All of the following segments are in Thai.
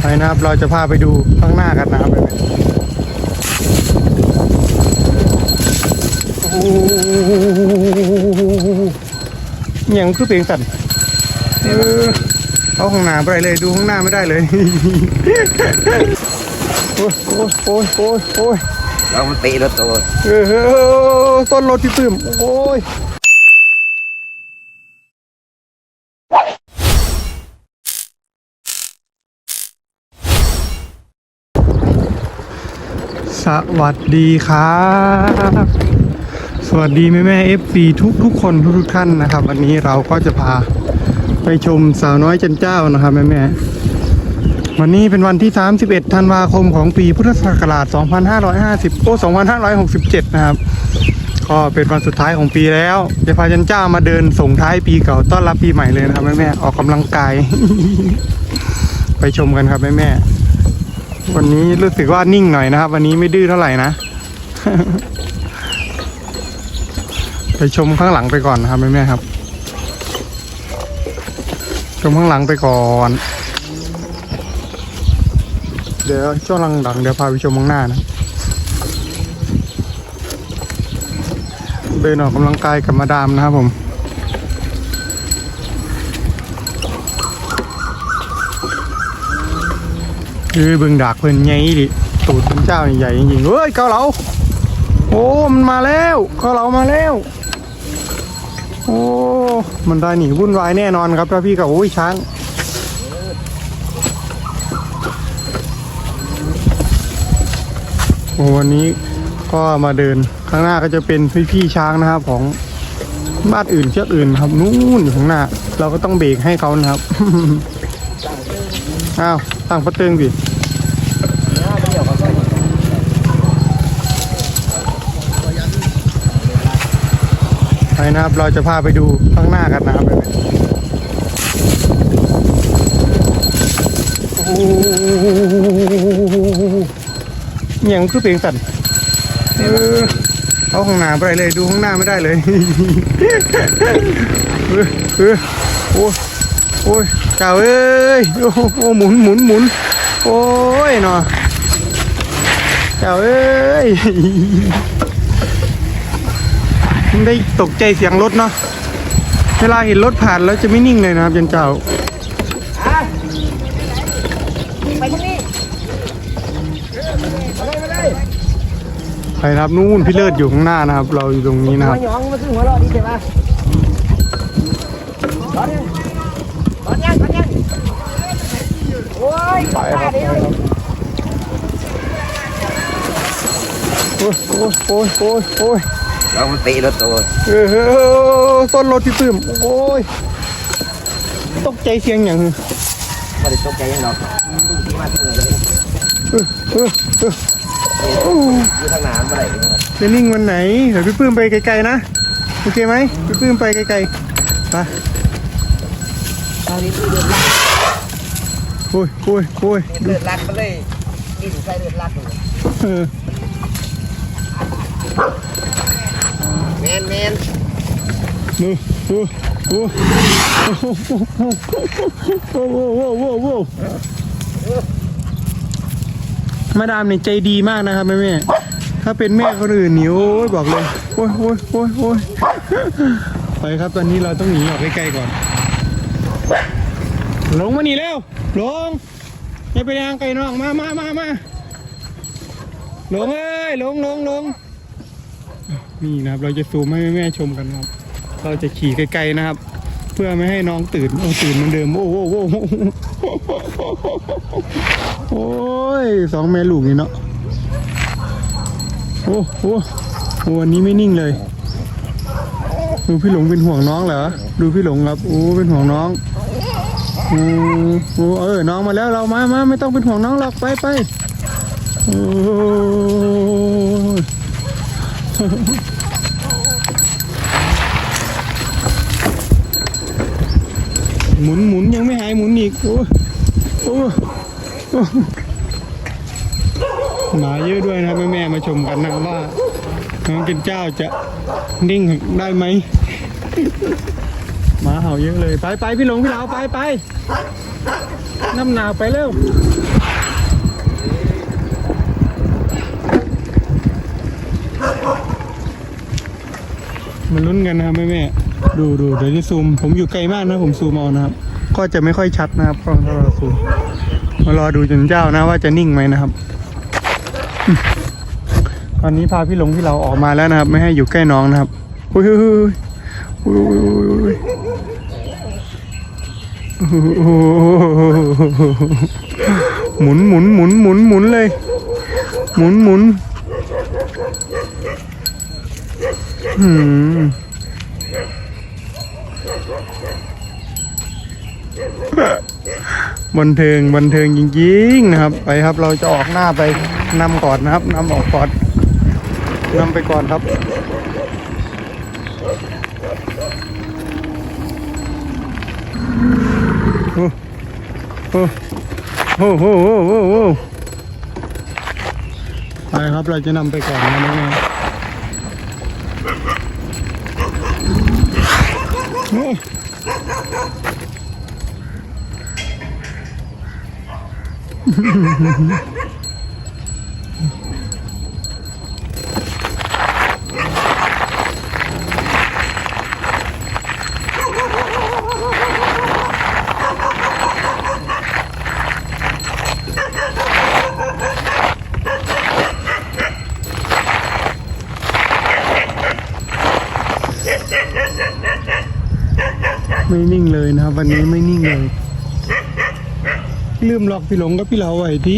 ไปนะครับ เราจะพาไปดูข้างหน้ากันนะครับโอ้โหอหย่างคือเพลงสั่นเออเอาข้างหน้าไปเลยดูข้างหน้าไม่ได้เลย โอ้ยโอ้ยโอ้ยโอ้ยโอ้ยเรามันตีรถตัวเออต้นรถที่ตื่มโอ้ย สวัสดีครับ สวัสดีแม่แม่เอฟซีทุกทุกคนทุกทุกท่านนะครับ วันนี้เราก็จะพาไปชมสาวน้อยจันเจ้านะครับแม่แม่วันนี้เป็นวันที่ 31 ธันวาคมของปีพุทธศักราช 2550 โอ้ 2567 นะครับ ก็เป็นวันสุดท้ายของปีแล้ว จะพาจันเจ้ามาเดินส่งท้ายปีเก่าต้อนรับปีใหม่เลยนะครับแม่แม่ออกกำลังกาย ไปชมกันครับแม่แม่ วันนี้รู้สึกว่านิ่งหน่อยนะครับ วันนี้ไม่ดื้อเท่าไหร่นะ ไปชมข้างหลังไปก่อนนะครับแม่แม่ๆครับ ชมข้างหลังไปก่อน เดี๋ยวช่วงหลังๆเดี๋ยวพาไปชมข้างหน้านะเดินออกกำลังกายกับมาดามนะครับผม เอ้ยเบิ่งดากเพิ่นใหญ่ดิตูดเป็นเจ้าใหญ่จริงๆเฮ้ยเกาเหลาโอ้มันมาแล้วเกาเหลามาแล้วโอ้มันได้หนีวุ่นวายแน่นอนครับถ้าพี่กับโอ้ยช้างโอ้วันนี้ก็มาเดินข้างหน้าก็จะเป็นพี่พี่ๆช้างนะครับของบ้านอื่นเชือกอื่นครับนู่นอยู่ข้างหน้า เราก็ต้องเบรกให้เขานะครับ อ้าวตั้งประเตืองดิ ไปนะครับ เราจะพาไปดูข้างหน้ากันนะครับโอ้โหอหย่างคือเพลงสั่นเออเอาข้างหน้าไปเลยดูข้างหน้าไม่ได้เลยเออเออโอ้ยโอ้ยเจ้าเอ้ยโอ้โหหมุนหมุนหมุนโอ้ยเนาะเจ้าเอ้ย มันได้ตกใจเสียงรถเนาะเวลาเห็นรถผ่านแล้วจะไม่นิ่งเลยนะครับยันเจ้าไปทางนี้ไปนะครับนู่นพี่เลิศอยู่ข้างหน้านะครับ เราอยู่ตรงนี้นะครับมาหยองมาซื้อหัวเราดีใช่ปะร้อนยังร้อนยังร้อนยังโอ้ยไปครับไปครับโอ้ยโอ้ยโอ้ยโอ้ยโอ้ย เรามันตีรถตัวเออต้นรถที่ตื่มโอ้ยตกใจเสียงอย่างไม่ได้ตกใจยังหรอกที่มาที่นี่เลยเออเออเออโอ้อยู่ทางหน้าเมื่อไหร่เนี่ยจะนิ่งวันไหนเดี๋ยวพี่ปื้มไปไกลๆนะโอเคไหมพี่ปื้มไปไกลๆไปตอนนี้เดือดรักโอ้ยโอ้ยโอ้ยเดือดรักมาเลยกินใส่เดือดรักเลย นแมนดูดูดูโอ้โหโอ้โหโอ้โหโอ้โหมาดามเนี่ยใจดีมากนะครับแม่แม่ถ้าเป็นแม่คนอื่นนี่โอ้ยบอกเลยโอ้ยโอ้ยโอ้ยโอ้ยไปครับตอนนี้เราต้องหนีออกไกลๆก่อน ลงมาหนีเร็วลงอย่าไปทางไกลน้องมามามามาลงเอ้ยลงลงลง นี่นะครับ เราจะซูมให้แม่ๆชมกันครับ เราจะขี่ไกลๆนะครับ เพื่อไม่ให้น้องตื่นโอ้ตื่นเหมือนเดิม โอ้โหโอ้โหโอ้ยสองแม่ลูกนี่เนาะโอ้โหวันนี้ไม่นิ่งเลย ดูพี่หลงเป็นห่วงน้องเหรอ ดูพี่หลงครับ โอ้ เป็นห่วงน้องโอ้โหเออ น้องมาแล้วเรามามาไม่ต้องเป็นห่วงน้องหรอกไปไปโอ้ หมุนหมุนยังไม่หายหมุนอีก โอ้โอ้หมาเยอะด้วยนะครับแม่มาชมกันนะว่าน้องกินเจ้าจะนิ่งได้ไหมหมาเห่าเยอะเลย ไปไปพี่หลงพี่เหลาไปไปน้ำหนาวไปแล้ว มาลุ้นกันนะครับแม่แม่ดูดูเดี๋ยวจะซูม ผมอยู่ไกลมากนะผมซูมเอานะครับ ก็จะไม่ค่อยชัดนะครับก็ถ้าเราซูมมารอดูจนเจ้านะว่าจะนิ่งไหมนะครับ ตอนนี้พาพี่หลงพี่เราออกมาแล้วนะครับ ไม่ให้อยู่ใกล้น้องนะครับอุ้ยอุ้ยอุ้ยอุ้ยอุ้ยโอ้โหหมุนหมุนหมุนหมุนหมุนเลย หมุนหมุน อืมบันเทิงบันเทิงจริงๆนะครับ ไปครับเราจะออกหน้าไปนำก่อนนะครับนำออกก่อนนำไปก่อนครับ โอ้โอ้โหโอ้โหโอ้โหไปครับเราจะนำไปก่อนนะน้อง ๆ ไม่นิ่งเลยนะครับ วันนี้ไม่นิ่งเลยลืมหลอกพี่หลงกับพี่เหลาไว้ที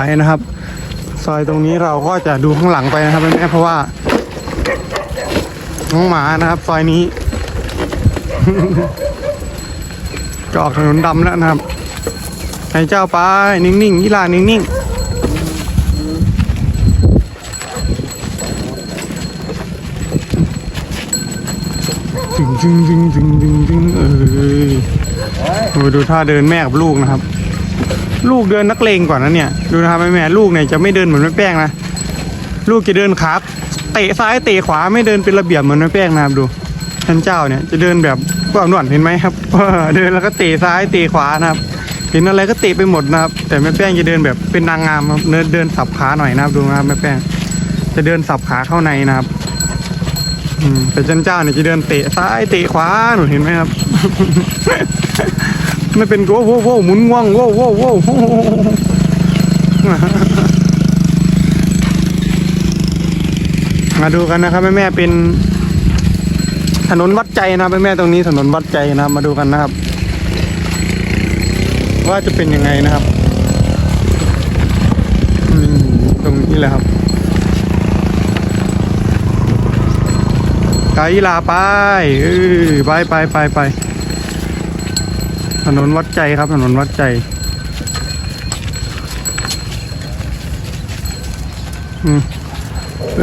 ไปนะครับ ซอยตรงนี้เราก็จะดูข้างหลังไปนะครับแม่เพราะว่าน้องหมานะครับซอยนี้จะออกถนนดำแล้วนะครับให้เจ้าไปนิ่งๆยี่ลานิ่งๆจึงจึงจึงจึงจึงจึงเออโอ้ยดูท่าเดินแม่กับลูกนะครับ ลูกเดินนักเลงก่อนนะเนี่ยดูนะครับแม่แม่ลูกเนี่ยจะไม่เดินเหมือนแม่แป้งนะลูกจะเดินขาเตะซ้ายเตะขวาไม่เดินเป็นระเบียบเหมือนแม่แป้งนะครับดูท่านเจ้าเนี่ยจะเดินแบบพวกหนวดเห็นไหมครับเดินแล้วก็เตะซ้ายเตะขวานะครับเห็นอะไรก็เตะไปหมดนะครับ แต่แม่แป้งจะเดินแบบเป็นนางงามครับเดินเดินสับขาหน่อยนะครับดูนะครับแม่แป้งจะเดินสับขาเข้าในนะครับอืมแต่จันเจ้าเนี่ยจะเดินเตะซ้ายเตะขวาหนูเห็นไหมครับ ไม่เป็นโว้โว้โว้หมุนง่วงโว้โว้โว้โว้มาดูกันนะครับแม่แม่ๆเป็นถนนวัดใจนะแม่แม่ๆตรงนี้ถนนวัดใจนะมาดูกันนะครับ ว่าจะเป็นยังไงนะครับตรงนี้แหละครับไกด์ลาไปเออไปไปไปไป ถนนวัดใจครับ ถนนวัดใจ อืมเอ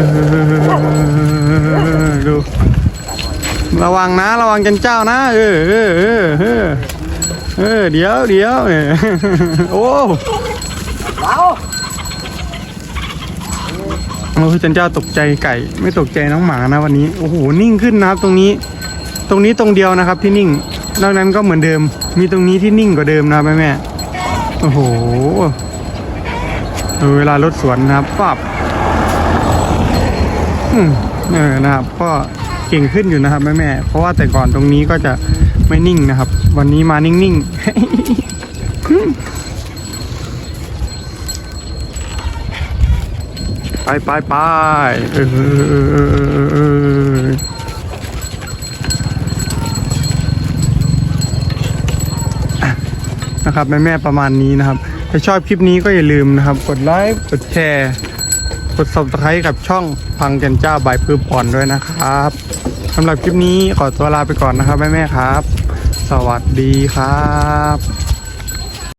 อดู ระวังนะ ระวังจันเจ้านะ เออเออเออเออเออเดี๋ยวเดี๋ยวเออโอ้เอาโอ้ยจันเจ้าตกใจไก่ ไม่ตกใจน้องหมานะวันนี้ โอ้โห นิ่งขึ้นนะครับ ตรงนี้ ตรงนี้ตรงเดียวนะครับที่นิ่ง นอกนั้นก็เหมือนเดิม มีตรงนี้ที่นิ่งกว่าเดิมนะแม่แม่โอ้โหดูเวลารถสวนนะครับปับอืมเออนะครับ ก็เก่งขึ้นอยู่นะครับแม่แม่เพราะว่าแต่ก่อนตรงนี้ก็จะไม่นิ่งนะครับ วันนี้มานิ่งๆ ไปไปไปเออเออเออเออ นะครับแม่แม่ประมาณนี้นะครับถ้าชอบคลิปนี้ก็อย่าลืมนะครับ กดไลค์กดแชร์กด subscribe กับช่องพังแกนเจ้าบายปื้มอ่อนด้วยนะครับสำหรับคลิปนี้ขอตัวลาไปก่อนนะครับแม่แม่ครับ สวัสดีครับ